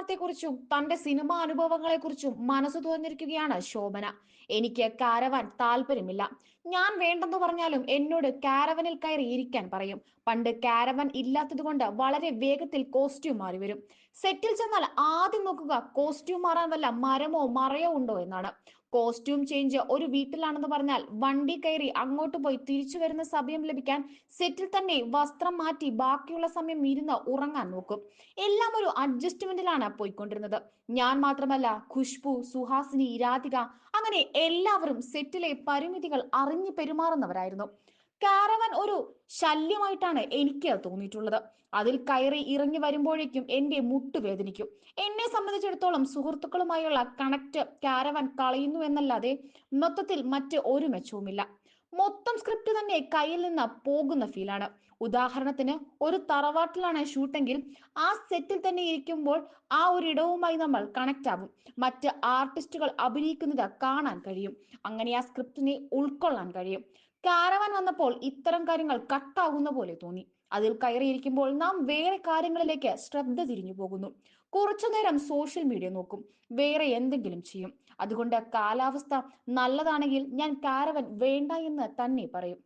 നിർമ്മാണത്തെക്കുറിച്ചും തന്റെ സിനിമാ അനുഭവങ്ങളെക്കുറിച്ചും മനസ്സ് തുറന്നിരിക്കുകയാണ് ശോഭന. എനിക്ക് കാരവാൻ താല്പര്യമില്ല ഞാൻ വേണ്ടെന്ന് പറഞ്ഞാലും എന്നോട് കാരവനിൽ കയറി ഇരിക്കാൻ പറയും. പണ്ട് കാരവൻ ഇല്ലാത്തതുകൊണ്ട് വളരെ വേഗത്തിൽ കോസ്റ്റ്യൂം മാറി വരും. സെറ്റിൽ ചെന്നാൽ ആദ്യം നോക്കുക കോസ്റ്റ്യൂം മാറാൻ വല്ല മരമോ മറയോ ഉണ്ടോ എന്നാണ്. കോസ്റ്റ്യൂം ചേഞ്ച് ഒരു വീട്ടിലാണെന്ന് പറഞ്ഞാൽ വണ്ടി കയറി അങ്ങോട്ട് പോയി തിരിച്ചു വരുന്ന സമയം ലഭിക്കാൻ സെറ്റിൽ തന്നെ വസ്ത്രം മാറ്റി ബാക്കിയുള്ള സമയം ഇരുന്ന് ഉറങ്ങാൻ നോക്കും. എല്ലാം ഒരു അഡ്ജസ്റ്റ്മെന്റിലാണ് പോയിക്കൊണ്ടിരുന്നത്. ഞാൻ മാത്രമല്ല ഖുഷ്ബു സുഹാസിനി രാധിക അങ്ങനെ എല്ലാവരും സെറ്റിലെ പരിമിതികൾ അറിഞ്ഞു പെരുമാറുന്നവരായിരുന്നു. കാരവൻ ഒരു ശല്യമായിട്ടാണ് എനിക്ക് തോന്നിയിട്ടുള്ളത്. അതിൽ കയറി ഇറങ്ങി വരുമ്പോഴേക്കും എന്റെ മുട്ട് വേദനിക്കും. എന്നെ സംബന്ധിച്ചിടത്തോളം സുഹൃത്തുക്കളുമായുള്ള കണക്ട് കാരവൻ കളയുന്നു എന്നല്ലാതെ മൊത്തത്തിൽ മറ്റ് ഒരു മെച്ചവുമില്ല. മൊത്തം സ്ക്രിപ്റ്റ് തന്നെ കയ്യിൽ നിന്ന് പോകുന്ന ഫീലാണ് ഉദാഹരണത്തിന് ഒരു തറവാട്ടിലാണ് ഷൂട്ടെങ്കിൽ ആ സെറ്റിൽ തന്നെ ഇരിക്കുമ്പോൾ ആ ഒരു ഇടവുമായി നമ്മൾ കണക്ട് ആകും മറ്റ് ആർട്ടിസ്റ്റുകൾ അഭിനയിക്കുന്നത് കാണാൻ കഴിയും. അങ്ങനെ ആ സ്ക്രിപ്റ്റിനെ ഉൾക്കൊള്ളാൻ കഴിയും. കാരവൻ വന്നപ്പോൾ ഇത്തരം കാര്യങ്ങൾ കട്ടാകുന്ന പോലെ തോന്നി. അതിൽ കയറിയിരിക്കുമ്പോൾ നാം വേറെ കാര്യങ്ങളിലേക്ക് ശ്രദ്ധ തിരിഞ്ഞു പോകുന്നു. കുറച്ചു നേരം സോഷ്യൽ മീഡിയ നോക്കും. വേറെ എന്തെങ്കിലും ചെയ്യും. അതുകൊണ്ട് കാലാവസ്ഥ നല്ലതാണെങ്കിൽ ഞാൻ കാരവൻ വേണ്ട എന്ന് തന്നെ പറയും.